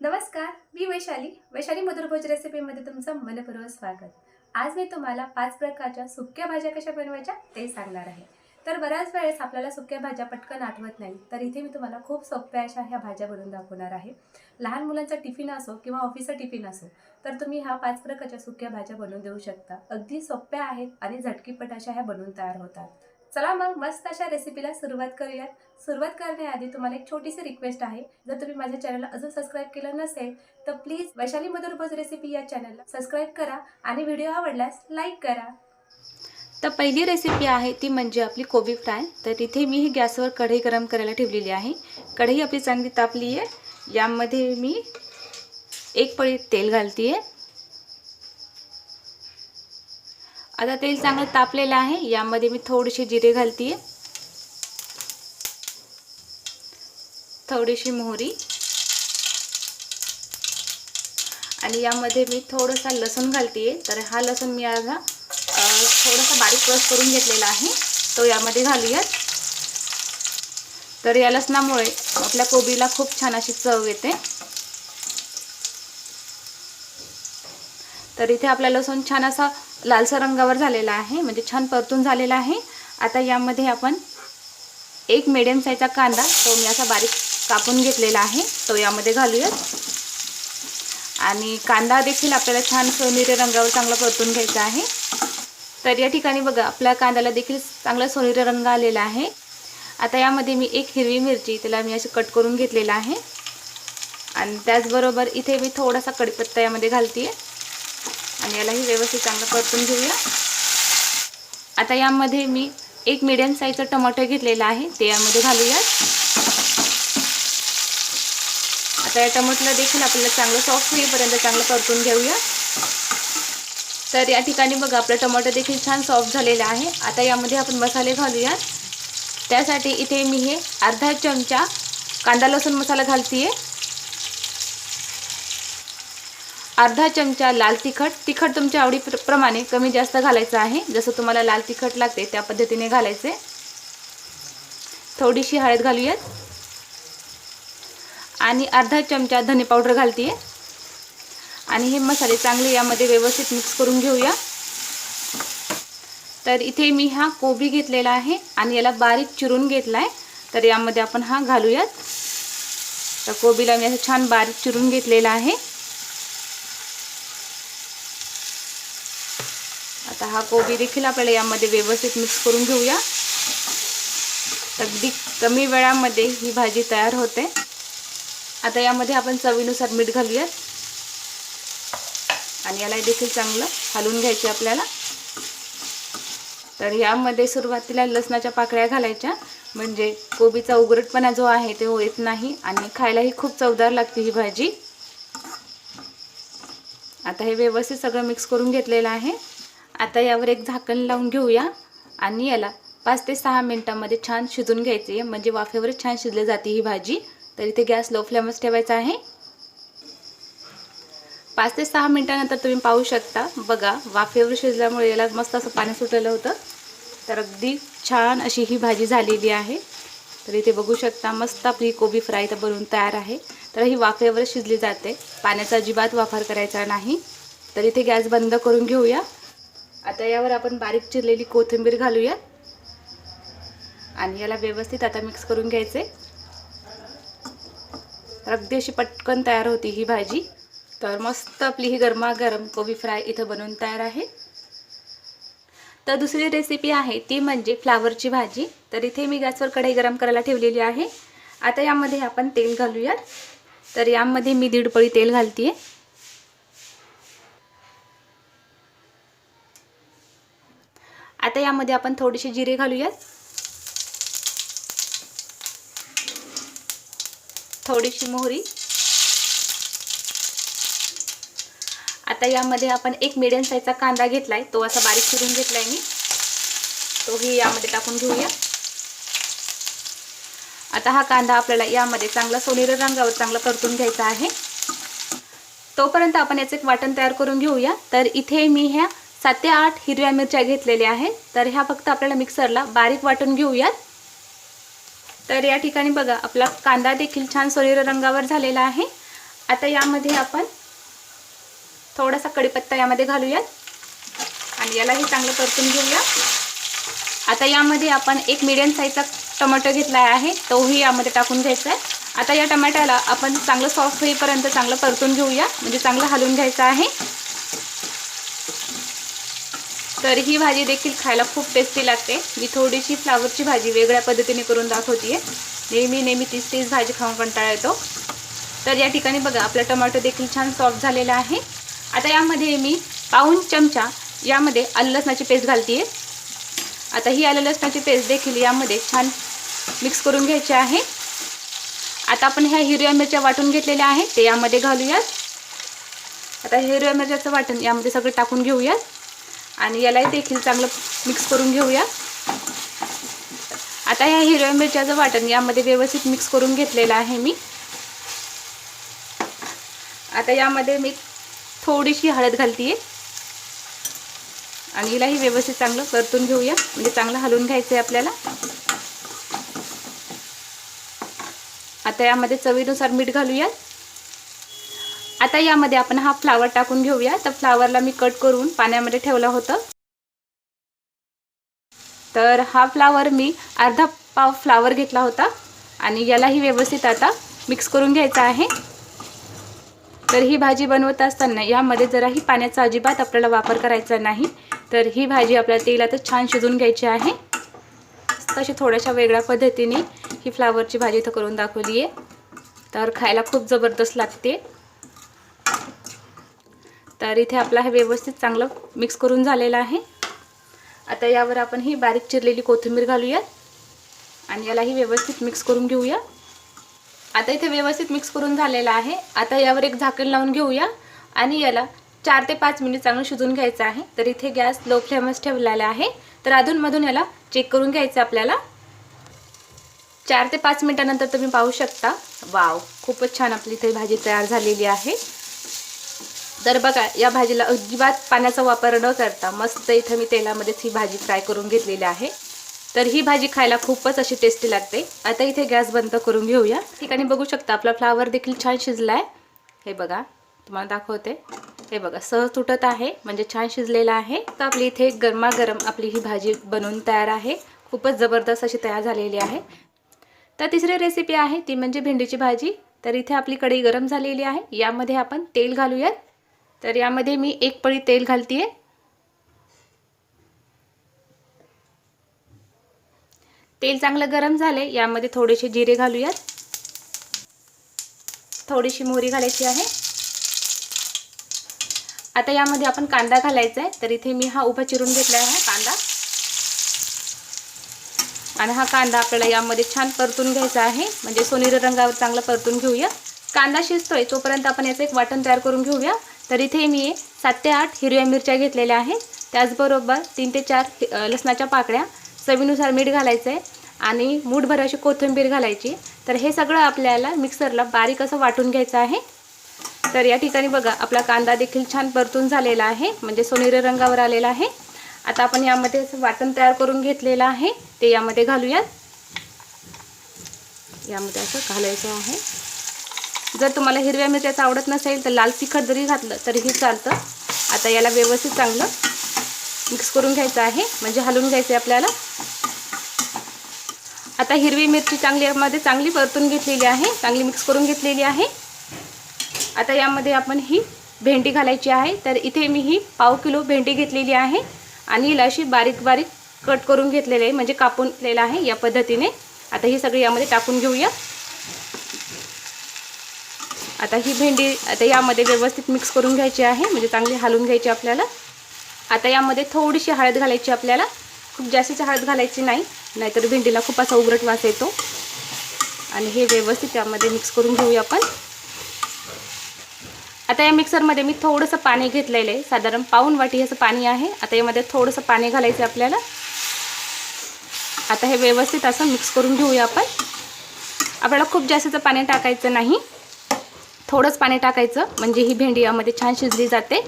नमस्कार मी वैशाली. वैशाली मधुरभोज रेसिपीमध्ये तुमचं मनपूर्वक स्वागत. आज मी तुम्हाला पाच प्रकारच्या सुक्या भाज्या कशा बनवायच्या ते सांगणार आहे. तर बऱ्याच वेळेस आपल्याला सुक्या भाज्या पटकन आठवत नाही तर इथे मी तुम्हाला खूप सोप्या अशा ह्या भाज्या बनवून दाखवणार आहे. लहान मुलांचा टिफिन असो किंवा ऑफिसचा टिफिन असो तर तुम्ही ह्या पाच प्रकारच्या सुक्या भाज्या बनवून देऊ शकता. अगदी सोप्या आहेत आणि झटकीपट अशा ह्या बनवून तयार होतात. चला मग मस्त अशा रेसिपीला सुरुवात करूयात. सुरुवात करण्याआधी तुम्हाला एक छोटीशी रिक्वेस्ट आहे. जर तुम्ही माझ्या चॅनलला अजून सबस्क्राईब केलं नसेल तर प्लीज वैशाली मधुरभोज रेसिपी या चॅनलला सबस्क्राईब करा आणि व्हिडिओ आवडल्यास लाईक करा. तर पहिली रेसिपी आहे ती म्हणजे आपली कोबी फ्राय. तर इथे मी ही गॅसवर कढई गरम करायला ठेवलेली आहे. कढई आपली चांगली तापली आहे. यामध्ये मी एक पळी तेल घालते आहे आता तेल चांगलं तापलेलं आहे. यामध्ये मी थोडेसे जिरे घालते आहे थोडीशी मोहरी. आणि यामध्ये मी थोडंसा लसूण घालते तर हा लसूण मी आज थोडासा बारीक क्रश करून घेतलेला आहे. तो यामध्ये घालूयात. तर या लसणामुळे आपल्या कोबीला खूप छान अशी चव येते. तर इथे आपला लसूण छान असा लालसा रंगावर झालेला आहे. म्हणजे छान परतून झालेला आहे. आता यामध्ये आपण एक मिडियम साईजचा कांदा तो मी असा बारीक कापून घेतलेला आहे. तो यामध्ये घालूयात. आणि कांदा देखील आपल्याला छान सोनेरी रंगावर चांगला परतून घ्यायचा आहे. तर या ठिकाणी बघा आपल्या कांद्याला देखील चांगला सोनेरी रंग आलेला आहे. आता यामध्ये मी एक हिरवी मिरची त्याला मी अशी कट करून घेतलेला आहे. आणि त्याचबरोबर इथे मी थोडासा कढीपत्ता यामध्ये घालते आणि यालाही व्यवस्थित चांगलं परतून घेऊया. आता यामध्ये मी एक मिडियम साईजचं टमाटर घेतलेलं आहे. ते यामध्ये घालूयात. आता या टमाटरला देखील आपल्याला चांगलं सॉफ्ट होईपर्यंत चांगलं परतून घेऊया. तर या ठिकाणी बघा आपलं टमाटर देखील छान सॉफ्ट झालेलं आहे. आता यामध्ये आपण मसाले घालूयात. त्यासाठी इथे मी हे अर्धा चमचा कांदा लसूण मसाला घालते अर्धा चमचा लाल तिखट. तिखट तुमच्या आवडीप्रमाणे कमी जास्त घालायचं आहे. जसं तुम्हाला लाल तिखट लागते त्या पद्धतीने घालायचे. थोडीशी हळद घालूयात. आणि अर्धा चमचा धने पावडर घालते. आणि हे मसाले चांगले यामध्ये व्यवस्थित मिक्स करून घेऊया. तर इथे मी हा कोबी घेतलेला आहे आणि याला बारीक चिरून घेतला आहे तर यामध्ये आपण हा घालूयात. तर कोबीला मी असं छान बारीक चिरून घेतलेला आहे. आता हा कोबी देखील आपल्याला यामध्ये व्यवस्थित मिक्स करून घेऊया. अगदी कमी वेळामध्ये ही भाजी तयार होते. आता यामध्ये आपण चवीनुसार मीठ घालूयात. आणि याला देखील चांगलं हलवून घ्यायचे आपल्याला. तर यामध्ये सुरुवातीला लसणाच्या पाकळ्या घालायच्या. म्हणजे कोबीचा उगरटपणा जो आहे तो येत नाही आणि खायलाही खूप चवदार लागते ही भाजी. आता हे व्यवस्थित सगळं मिक्स करून घेतलेलं आहे. आता यावर एक झाकण लावून घेऊया. आणि याला पाच ते सहा मिनटामध्ये छान शिजून घ्यायचे. म्हणजे वाफेवर छान शिजली जाते ही भाजी. तर इथे गॅस लो फ्लेमच ठेवायचा आहे. पाच ते सहा मिनटानंतर तुम्ही पाहू शकता. बघा वाफेवर शिजल्यामुळे याला मस्त असं पाणी सुटलेलं होतं. तर अगदी छान अशी ही भाजी झालेली आहे. तर इथे बघू शकता मस्त आपली कोबी फ्राय तर बनवून तयार आहे. तर ही वाफेवर शिजली जाते. पाण्याचा अजिबात वापर करायचा नाही. तर इथे गॅस बंद करून घेऊया. आता यावर आपण बारीक चिरलेली कोथिंबीर घालूया आणि याला व्यवस्थित आता मिक्स करून घ्यायचे. अगदी अशी पटकन तयार होती ही भाजी. तर मस्त आपली ही गरमागरम कोबी फ्राय इथं बनवून तयार आहे. तर दुसरी रेसिपी आहे ती म्हणजे फ्लावरची भाजी. तर इथे मी गॅसवर कढई गरम करायला ठेवलेली आहे. आता यामध्ये आपण तेल घालूयात. तर यामध्ये मी दीड पळी तेल घालते आता यामध्ये आपण थोडेसे जिरे घालूयात. थोडीशी मोहरी. आता यामध्ये आपण एक मिडियम साईजचा कांदा घेतलाय. तो असा बारीक चिरून घेतलाय मी. तोही यामध्ये टाकून घेऊया. आता हा कांदा आपल्याला यामध्ये चांगला सोनेरी रंगावर चांगला परतून घ्यायचा आहे. तोपर्यंत आपण याचं एक वाटण तयार करून घेऊया. तर इथे मी ह्या सात ते आठ हिरव्या मिरच्या घेतलेल्या आहेत. तर ह्या फक्त आपल्याला मिक्सरला बारीक वाटून घेऊयात. तर या ठिकाणी बघा आपला कांदा देखील छान सोनेरी रंगावर झालेला आहे. आता यामध्ये आपण थोडासा कढीपत्ता यामध्ये घालूयात आणि यालाही चांगलं परतून घेऊया. आता यामध्ये आपण एक मिडियम साईजचा टोमॅटो घेतला आहे तोही यामध्ये टाकून घ्यायचा आहे. आता या टमाट्याला आपण चांगलं सॉफ्ट होईपर्यंत चांगलं परतून घेऊया म्हणजे चांगलं हलवून घ्यायचं आहे. तर ही भाजी देखील खायला खूप टेस्टी लागते. मी थोडीशी फ्लावरची भाजी वेगळ्या पद्धतीने करून दाखवते नेहमी नेहमी तीच तीच भाजी खाऊन कंटाळा येतो. तर या ठिकाणी बघा आपला टमाटो देखील छान सॉफ्ट झालेला आहे. आता यामध्ये मी पाऊन चमचा यामध्ये आलं लसणाची पेस्ट घालते आता ही आलं लसणाची पेस्ट देखील यामध्ये छान मिक्स करून घ्यायची आहे. आता आपण ह्या हिरव्या मिरच्या वाटून घेतलेल्या आहेत ते यामध्ये घालूयात. आता हिरव्या मिरच्याचं वाटण यामध्ये सगळं टाकून घेऊयात. आणि यालाही देखील चांगलं मिक्स करून घेऊया. आता ह्या हिरव्या मिरच्याचं वाटण यामध्ये व्यवस्थित मिक्स करून घेतलेलं आहे मी. आता यामध्ये मी थोडीशी हळद घालते आणि हिलाही व्यवस्थित चांगलं परतून घेऊया. म्हणजे चांगलं हलवून घ्यायचं आहे आपल्याला. आता यामध्ये चवीनुसार मीठ घालूया आता यामध्ये आपण हा फ्लावर टाकून घेऊया. तर फ्लावरला मी कट करून पाण्यामध्ये ठेवलं होतं. तर हा फ्लावर मी अर्धा पाव फ्लावर घेतला होता. आणि यालाही व्यवस्थित आता मिक्स करून घ्यायचा आहे. तर ही भाजी बनवत असताना यामध्ये जराही पाण्याचा अजिबात आपल्याला वापर करायचा नाही. तर ही भाजी आपल्याला तेलातच छान शिजून घ्यायची आहे. तशी थोड्याशा वेगळ्या पद्धतीने ही फ्लावरची भाजी इथं करून दाखवली आहे तर खायला खूप जबरदस्त लागते. तर इथे आपला हे व्यवस्थित चांगलं मिक्स करून झालेलं आहे. आता यावर आपण ही बारीक चिरलेली कोथिंबीर घालूयात आणि यालाही व्यवस्थित मिक्स करून घेऊया. आता इथे व्यवस्थित मिक्स करून झालेलं आहे. आता यावर एक झाकण लावून घेऊया आणि याला चार ते पाच मिनिट चांगलं शिजून घ्यायचं आहे. तर इथे गॅस लो फ्लेमच ठेवलेला आहे. तर अधूनमधून याला चेक करून घ्यायचं आपल्याला. चार ते पाच मिनिटानंतर तुम्ही पाहू शकता. वाव खूपच छान आपली इथे भाजी तयार झालेली आहे. तर बघा या भाजीला अजिबात पाण्याचा वापर न करता मस्त इथं मी तेलामध्येच ही भाजी फ्राय करून घेतलेली आहे. तर ही भाजी खायला खूपच अशी टेस्टी लागते. आता इथे गॅस बंद करून घेऊया. ठिकाणी बघू शकता आपला फ्लावर देखील छान शिजला आहे हे बघा तुम्हाला दाखवते. हे बघा सहज तुटत आहे म्हणजे छान शिजलेलं आहे. तर आपली इथे गरमागरम आपली ही भाजी बनवून तयार आहे. खूपच जबरदस्त अशी तयार झालेली आहे. तर तिसरी रेसिपी आहे ती म्हणजे भेंडीची भाजी. तर इथे आपली कढई गरम झालेली आहे. यामध्ये आपण तेल घालूयात. तर यामध्ये मी एक पळी तेल घालते तेल चांगलं गरम झाले यामध्ये थोडेसे जिरे घालूयात. थोडीशी मोहरी घालायची आहे. आता यामध्ये आपण कांदा घालायचा आहे तर इथे मी हा उभा चिरून घेतला आहे कांदा. आणि हा कांदा आपल्याला यामध्ये छान परतून घ्यायचा आहे. म्हणजे सोनेरी रंगावर चांगला परतून घेऊया. कांदा शिजतोय तोपर्यंत आपण याचं एक वाटण तयार करून घेऊया. तर इथे मी सात ते आठ हिरव्या मिरच्या घेतलेल्या आहे त्याचबरोबर तीन ते चार लसणाच्या पाकळ्या चवीनुसार मीठ घालायचं आहे आणि मूठभर अशी कोथिंबीर घालायची. तर हे सगळं आपल्याला मिक्सरला बारीक असं वाटून घ्यायचं आहे. तर या ठिकाणी बघा आपला कांदा देखील छान परतून झालेला आहे म्हणजे सोनेरी रंगावर आलेला आहे. आता आपण यामध्ये वाटण तयार करून घेतलेलं आहे ते यामध्ये घालूयात. यामध्ये असं घालायचं आहे. जर तुम्हाला हिरव्या मिरच्याचं आवडत नसेल तर लाल तिखट जरी घातलं तरीही चालतं. आता याला व्यवस्थित चांगलं मिक्स करून घ्यायचं आहे. म्हणजे हलवून घ्यायचं आहे आपल्याला. आता हिरवी मिरची चांगली यामध्ये चांगली परतून घेतलेली आहे. चांगली मिक्स करून घेतलेली आहे. आता यामध्ये आपण ही भेंडी घालायची आहे. तर इथे मी ही पाव किलो भेंडी घेतलेली आहे. आणि हिला अशी बारीक बारीक कट करून घेतलेली आहे. म्हणजे कापून घेतलेलं आहे या पद्धतीने. आता ही सगळी यामध्ये टाकून घेऊया. आता ही भेंडी आता यामध्ये व्यवस्थित मिक्स करून घ्यायची आहे म्हणजे चांगली हलवून घ्यायची आपल्याला. आता यामध्ये थोडीशी हळद घालायची आपल्याला. खूप जास्तीची हळद घालायची नाही नाहीतर भेंडीला खूप असा उघडट वास येतो. आणि हे व्यवस्थित यामध्ये मिक्स करून घेऊया आपण. आता या मिक्सरमध्ये मी थोडंसं पाणी घेतलेलं आहे. साधारण पाऊन वाटी असं पाणी आहे. आता यामध्ये थोडंसं पाणी घालायचं आहे आपल्याला. आता हे व्यवस्थित असं मिक्स करून घेऊया आपण. आपल्याला खूप जास्तीचं पाणी टाकायचं नाही. थोडंच पाणी टाकायचं. म्हणजे ही भेंडी यामध्ये छान शिजली जाते.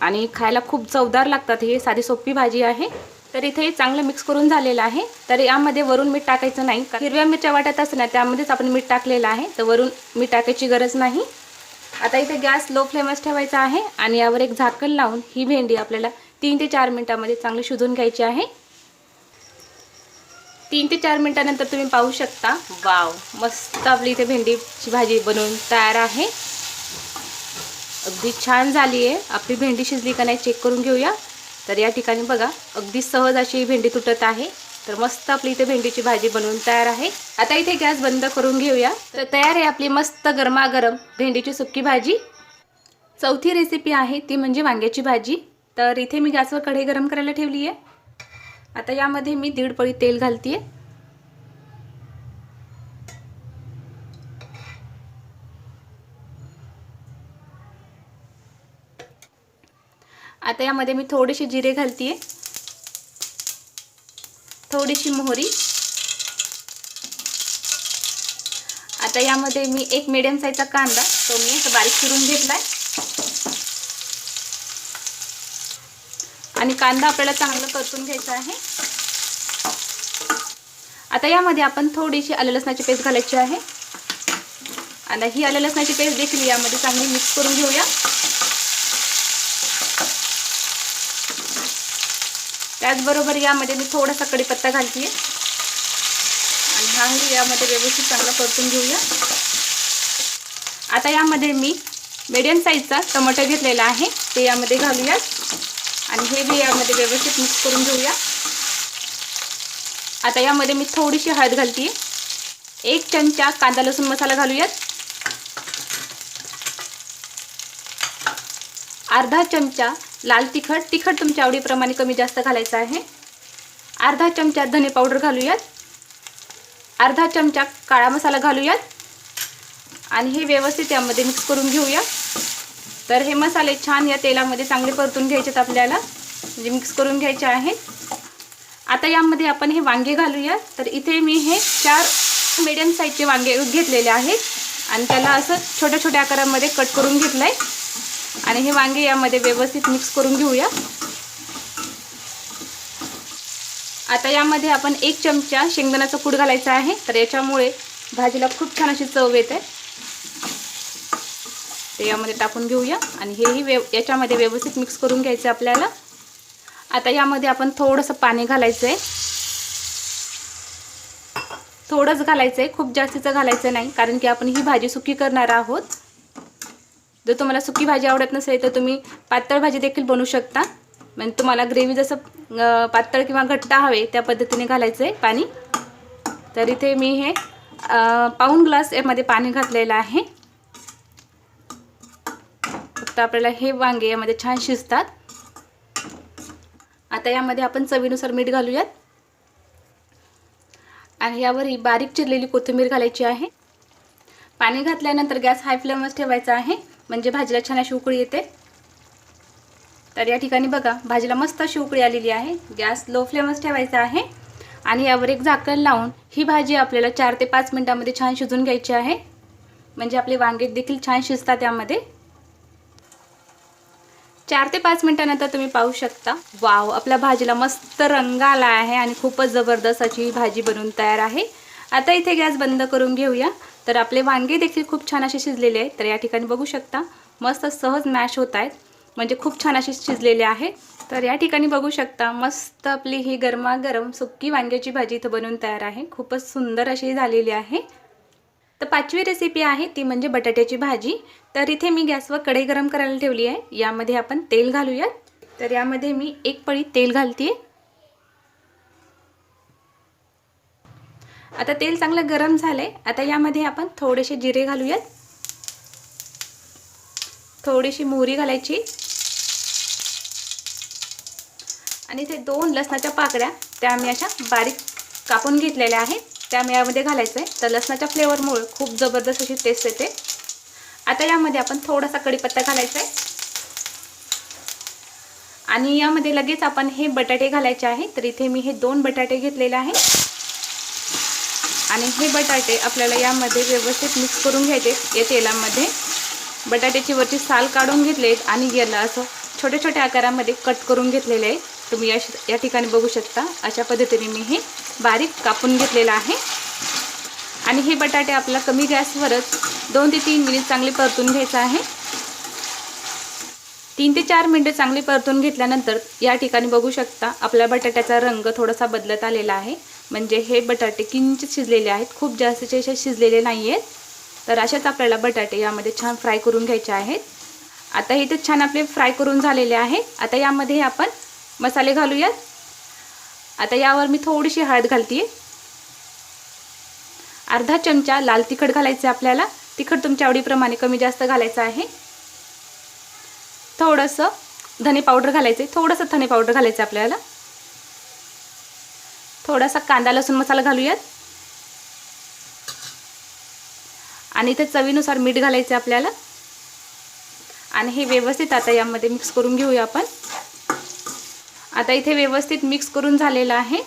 आणि खायला खूप चवदार लागतात. ही साधी सोपी भाजी आहे. तर इथे चांगलं मिक्स करून झालेलं आहे. तर यामध्ये वरून मीठ टाकायचं नाही. हिरव्या मिरच्या वाटत असताना त्यामध्येच आपण मीठ टाकलेलं आहे. तर वरून मीठ टाकायची गरज नाही. आता इथे गॅस लो फ्लेमच ठेवायचा आहे. आणि यावर एक झाकण लावून ही भेंडी आपल्याला तीन ते चार मिनटामध्ये चांगली शिजून घ्यायची आहे. तीन ते चार मिनटानंतर तुम्ही पाहू शकता. वाव मस्त आपली इथे भेंडीची भाजी बनवून तयार आहे. अगदी छान झाली आहे. आपली भेंडी शिजली का नाही चेक करून घेऊया. तर या ठिकाणी बघा अगदी सहज अशी भेंडी तुटत आहे. तर मस्त आपली इथे भेंडीची भाजी बनवून तयार आहे. आता इथे गॅस बंद करून घेऊया. तर तयार आहे आपली मस्त गरमागरम भेंडीची सुक्की भाजी. चौथी रेसिपी आहे ती म्हणजे वांग्याची भाजी. तर इथे मी गॅसवर कढई गरम करायला ठेवली आहे. आता यामध्ये मी दीड पळी तेल घालते आता यामध्ये मी थोडेसे जिरे घालते थोडीशी मोहरी. आता यामध्ये मी एक मिडियम साईजचा कांदा तो मी बारीक चिरून घेतलाय. आणि कांदा आपल्याला चांगलं परतून घ्यायचा आहे. आता यामध्ये आपण थोडीशी आलं लसणाची पेस्ट घालायची आहे. आता ही आलं लसणाची पेस्ट देखील यामध्ये चांगली मिक्स करून घेऊया. त्याचबरोबर यामध्ये मी थोडासा कढीपत्ता घालते आणि हाही यामध्ये व्यवस्थित चांगला परतून घेऊया. आता यामध्ये मी मीडियम साईजचा टमाटर घेतलेला आहे. ते यामध्ये घालूयात. आणि हे बी यामध्ये व्यवस्थित मिक्स करून घेऊया. आता यामध्ये मी थोडीशी हळद घालते एक चमचा कांदा लसूण मसाला घालूयात. अर्धा चमचा लाल तिखट. तिखट तुमच्या आवडीप्रमाणे कमी जास्त घालायचं आहे. अर्धा चमचा धने पावडर घालूयात. अर्धा चमचा काळा मसाला घालूयात. आणि हे व्यवस्थित यामध्ये मिक्स करून घेऊया. तर हे मसाले छान या तेलामध्ये चांगले परतून घ्यायचेत आपल्याला. म्हणजे मिक्स करून घ्यायचे आहेत आता यामध्ये आपण हे वांगे घालूया. तर इथे मी हे चार मिडियम साईजचे वांगे घेतलेले आहेत. आणि त्याला असं छोट्या छोट्या आकारामध्ये कट करून घेतलं आहे आणि हे वांगे यामध्ये व्यवस्थित मिक्स करून घेऊया. आता यामध्ये आपण एक चमचा शेंगदाण्याचा कूड घालायचा आहे. तर याच्यामुळे भाजीला खूप छान अशी चव येते. ते यामध्ये टाकून घेऊया. आणि हेही व्यव याच्यामध्ये व्यवस्थित मिक्स करून घ्यायचं आपल्याला. आता यामध्ये आपण थोडंसं पाणी घालायचं आहे थोडंच घालायचं आहे खूप जास्तीचं घालायचं नाही कारण की आपण ही भाजी सुकी करणार आहोत. जर तुम्हाला सुकी भाजी आवडत नसेल तर तुम्ही पातळ भाजी देखील बनवू शकता. म्हणजे तुम्हाला ग्रेव्ही जसं पातळ किंवा घट्ट हवे त्या पद्धतीने घालायचं आहे पाणी. तर इथे मी हे पाऊन पाऊण ग्लास यामध्ये पाणी घातलेलं आहे. तर आपल्याला हे वांगे यामध्ये छान शिजतात. आता यामध्ये आपण चवीनुसार मीठ घालूयात. आणि यावर ही बारीक चिरलेली कोथिंबीर घालायची आहे. पाणी घातल्यानंतर गॅस हाय फ्लेमच ठेवायचा आहे. म्हणजे भाजीला छान अशी उकळी येते. तर या ठिकाणी बघा भाजीला मस्त अशी उकळी आलेली आहे. गॅस लो फ्लेमच ठेवायचा आहे. आणि यावर एक झाकण लावून ही भाजी आपल्याला चार ते पाच मिनटामध्ये छान शिजून घ्यायची आहे. म्हणजे आपले वांगे देखील छान शिजतात यामध्ये. चार ते पाच मिनटानंतर तुम्ही पाहू शकता. वाव आपल्या भाजीला मस्त रंग आला आहे आणि खूपच जबरदस्त अशी भाजी बनवून तयार आहे. आता इथे गॅस बंद करून घेऊया. तर आपले वांगे देखील खूप छान असे शिजलेले आहेत. तर या ठिकाणी बघू शकता मस्त सहज मॅश होत आहेत. म्हणजे खूप छान असे शिजलेले आहे. तर या ठिकाणी बघू शकता मस्त आपली ही गरमागरम सुक्की वांग्याची भाजी इथं बनवून तयार आहे. खूपच सुंदर अशी झालेली आहे. तर पाचवी रेसिपी आहे ती म्हणजे बटाट्याची भाजी. तर इथे मी गॅसवर कढई गरम करायला ठेवली आहे. यामध्ये आपण तेल घालूयात. तर यामध्ये मी एक पळी तेल घालते आता तेल चांगलं गरम झालंय. आता यामध्ये आपण थोडेसे जिरे घालूयात. थोडीशी मोहरी घालायची. आणि ते दोन लसणाच्या पाकळ्या त्या मी अशा बारीक कापून घेतलेल्या आहेत. त्या मी यामध्ये घालायचं आहे तर लसणाच्या फ्लेवरमुळे खूप जबरदस्त अशी टेस्ट येते. आता यामध्ये आपण थोडासा कढीपत्ता घालायचा आहे आणि यामध्ये लगेच आपण हे बटाटे घालायचे आहे. तर इथे मी हे दोन बटाटे घेतलेले आहे. आणि हे बटाटे आपल्याला यामध्ये व्यवस्थित मिक्स करून घ्यायचे या तेलामध्ये. बटाट्याची वरची साल काढून घेतले आणि याला असं छोट्या छोट्या आकारामध्ये कट करून घेतलेले आहे. तुम्ही या या ठिकाणी बघू शकता. अशा पद्धतीने मी हे बारीक कापून घेतलेलं आहे. आणि हे बटाटे आपला कमी गॅसवरच दोन ते तीन मिनिट चांगले परतून घ्यायचं आहे. तीन ते चार मिनटं चांगली परतून घेतल्यानंतर या ठिकाणी बघू शकता आपल्या बटाट्याचा रंग थोडासा बदलत आलेला आहे. म्हणजे हे बटाटे किंचित शिजलेले आहेत. खूप जास्तचे असे शिजलेले नाही आहेत तर अशाच आपल्याला बटाटे यामध्ये छान फ्राय करून घ्यायचे आहेत. आता इथे छान आपले फ्राय करून झालेले आहे. आता यामध्ये आपण मसाले घालूयात. आता यावर मी थोडीशी हळद घालते अर्धा चमचा लाल तिखट घालायचं आहे आपल्याला. तिखट तुमच्या आवडीप्रमाणे कमी जास्त घालायचं आहे. थोडंसं धने पावडर घालायचं आहे थोडंसं धने पावडर घालायचं आहे आपल्याला. थोडासा कांदा लसूण मसाला घालूयात. आणि इथे चवीनुसार मीठ घालायचं आहे आपल्याला. आणि हे व्यवस्थित आता यामध्ये मिक्स करून घेऊया आपण. आता इथे व्यवस्थित मिक्स करून झालेलं आहे.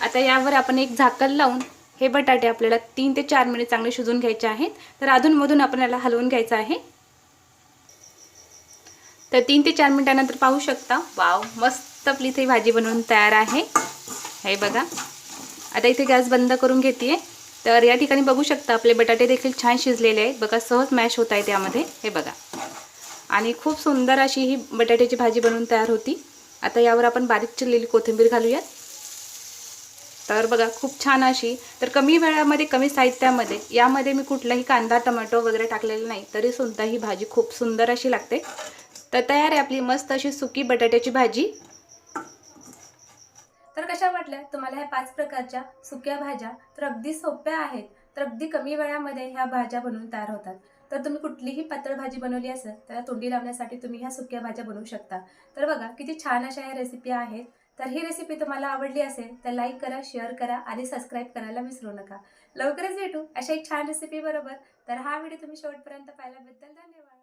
आता यावर आपण एक झाकण लावून हे बटाटे आपल्याला तीन ते चार मिनिट चांगले शिजून घ्यायचे आहेत. तर अधूनमधून आपण याला हलवून घ्यायचं आहे. तर तीन ते चार मिनिटानंतर पाहू शकता. वाव मस्त आपली इथे भाजी बनवून तयार आहे. हे बघा. आता इथे गॅस बंद करून घेते तर या ठिकाणी बघू शकता आपले बटाटे देखील छान शिजलेले आहेत. बघा सहज मॅश होत आहे त्यामध्ये. हे बघा. आणि खूप सुंदर अशी ही बटाट्याची भाजी बनवून तयार होती. आता यावर आपण बारीक चिरलेली कोथिंबीर घालूयात. तर बघा खूप छान अशी तर कमी वेळामध्ये कमी साहित्यामध्ये यामध्ये मी कुठलाही कांदा टोमॅटो वगैरे टाकलेला नाही तरी सुद्धा ही भाजी खूप सुंदर अशी लागते. तर तयार आहे आपली मस्त अशी सुकी बटाट्याची भाजी. तर कशा वाटल्या? तुम्हाला ह्या पाच प्रकारच्या सुक्या भाज्या तर अगदी सोप्या आहेत. तर अगदी कमी वेळामध्ये ह्या भाज्या बनवून तयार होतात. तर तुम्ही कुठलीही पातळ भाजी बनवली असेल तर तोंडी लावण्यासाठी तुम्ही ह्या सुक्या भाज्या बनवू शकता. तर बघा किती छान अशा ह्या रेसिपी आहेत. तर ही रेसिपी तुम्हाला आवडली असेल तर लाईक करा शेअर करा आणि सबस्क्राईब करायला विसरू नका. लवकरच भेटू अशा एक छान रेसिपी बरोबर. तर हा व्हिडिओ तुम्ही शेवटपर्यंत पाहिल्याबद्दल धन्यवाद.